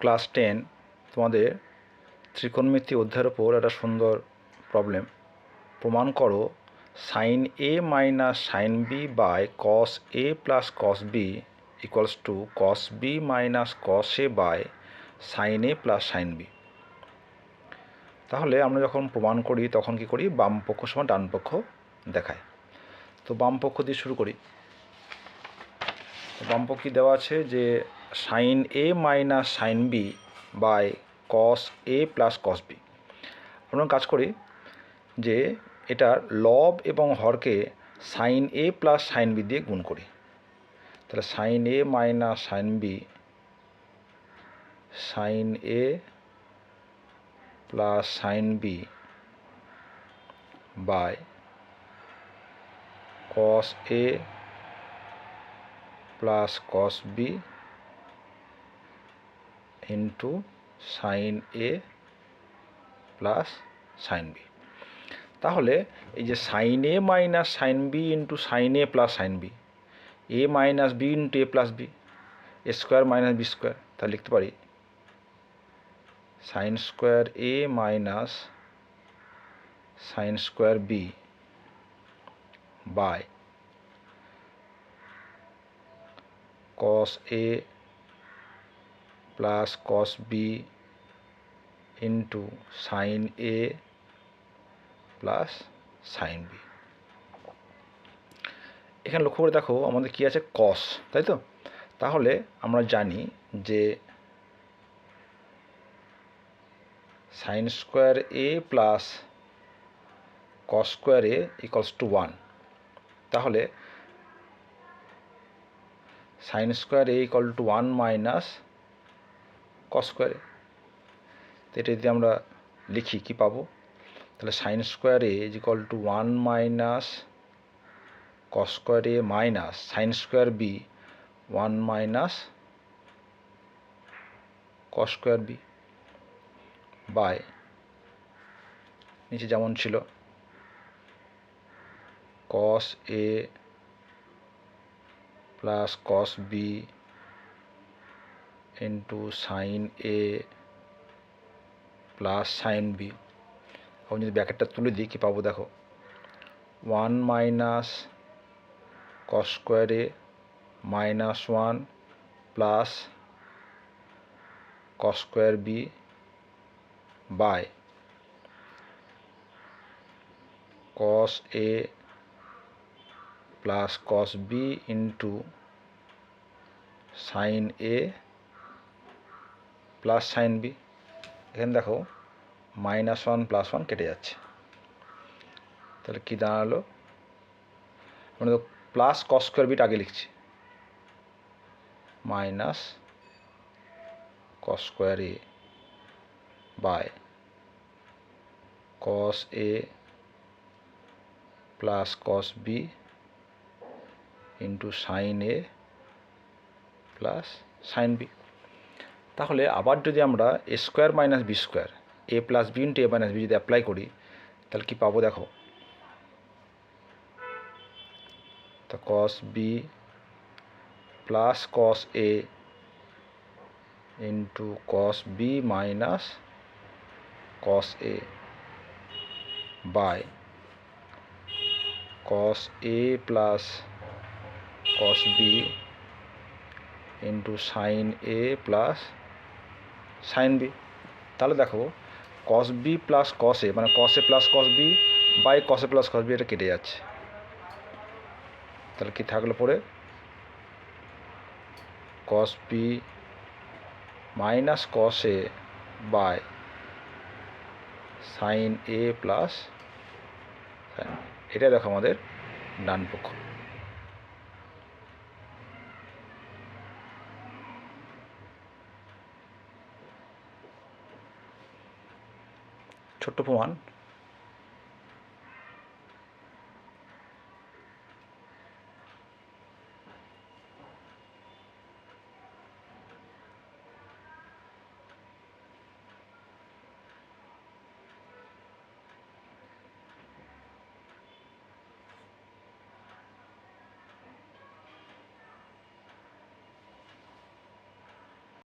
Class ten, তোমাদের ত্রিকোণমিতি অধ্যায়ের ওপর একটা সুন্দর প্রবলেম প্রমাণ করো sine A minus sine B by cos A plus cos B equals to cos B minus cos A by sine A plus sine B তাহলে আমরা যখন প্রমাণ করি, তখন কি করি? বাম পক্ষ সমান ডান পক্ষ দেখায়। তো বাম পক্ষ দিয়ে শুরু করি। বাম পক্ষে দেওয়া আছে যে sine A minus sine B by cos A plus cos B. আমরা কাজ করি যে এটার লব এবং হরকে sine A plus sine B দিয়ে গুণ করি। তাহলে sine A minus sine B sine A plus sine B by cos A plus cos B into sine A plus sine B তাহলে এই যে sine A minus sine B into sine A plus sine B A minus B into A plus B A square minus B square তা লিখতে পারি sine square A minus sine square B by cos A plus cos B into sin A plus sin B এখানে লক্ষ্য করে দেখো আমাদের কি আছে? cos, তাই তো? তাহলে আমরা জানি যে sine square A plus cos square A equals to one তাহলে sine square A equal to one minus cos square A তো এটা যদি আমরা লিখি, কি পাবো? তাহলে sine square A is equal to one minus cos square A minus sine square B one minus cos square B by নিচে যেমন ছিল। Cos A plus cos B into sine A plus sine B এখন যদি ব্যাকেটটা তুলে দিই কী পাবো দেখো? One minus cos square A minus one plus cos square B by cos A plus cos B into sine A plus sine B. এখানে দেখো, minus one plus one কেটে যাচ্ছে। তাহলে কী দাঁড়াল? মানে তো প্লাস কস স্কোয়ার বিট আগে লিখছি। Minus cos square A by cos A plus cos B into sine A plus sine B তাহলে আবার যদি আমরা A square minus B square A plus B into A minus B যদি apply করি, তাহলে কী পাবো দেখো? তো cos B plus cos A into cos B minus cos A by cos a plus cos b into sine A plus sine B তাহলে দেখো cos B plus cos A মানে cos A plus cos B by cos A plus cos B এটা কেটে যাচ্ছে। তাহলে কি থাকল পরে? Cos B minus cos A by sine A plus এটা দেখো আমাদের ডান পক্ষ। ছোট্ট প্রমাণ।